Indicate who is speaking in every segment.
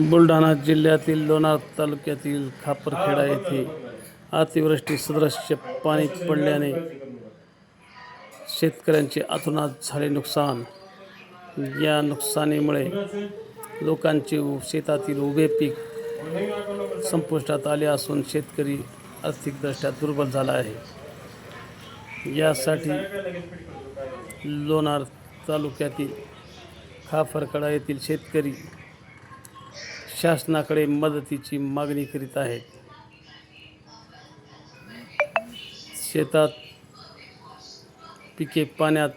Speaker 1: बुलढाणा जिल्ह्यातील लोणार तालुक्यातील खापरखेडा येथे अतिवृष्टी सदृश्य पाणी पडल्याने शेतकऱ्यांचे अतोनात झाले नुकसान. या नुकसानीमुळे लोकांचे शेतातील उभे पीक संपुष्टात आले असून शेतकरी आर्थिकदृष्ट्या दुर्बल झाला आहे. यासाठी लोणार तालुक्यातील खाफरकडा येथील शेतकरी शासनाकडे मदतीची मागणी करीत आहेत. शेतात पिके पाण्यात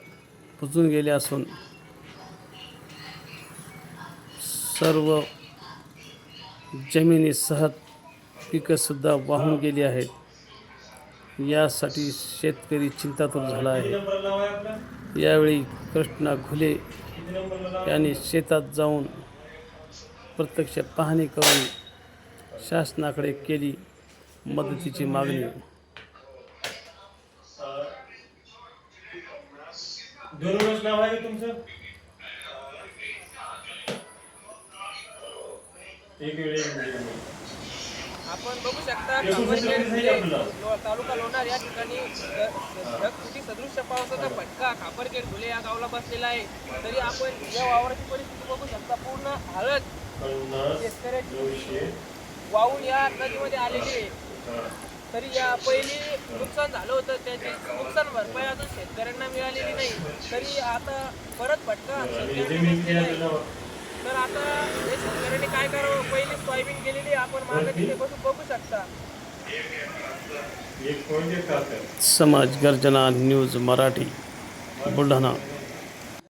Speaker 1: बुजून गेले असून सर्व जमिनीसह पिकंसुद्धा वाहून गेली आहेत. यासाठी शेतकरी चिंतातूर झाला आहे. यावेळी कृष्णा घुले यांनी शेतात जाऊन प्रत्यक्ष पाहणी करून शासनाकडे केली मदतीची मागणी.
Speaker 2: नाव आहे तुमचं एक वेळ.
Speaker 3: आपण बघू शकता तालुका लोणार या ठिकाणी ढग- ढगफुटी सदृश्य पावसाचा फटका खापरखेड धुले या गावाला बसलेला आहे. तरी आपण या वावराची परिस्थिती बघू शकता. पूर्ण हळद शेतकऱ्याची वाहून या नदीमध्ये आलेली आहे. तरी या पहिली नुकसान झालं होतं. त्याची नुकसान भरपाई अजून शेतकऱ्यांना मिळालेली नाही. तरी आता परत फटका शेतकऱ्यांना? तर आता
Speaker 1: समाज गर्जना न्यूज मराठी बुलढाणा.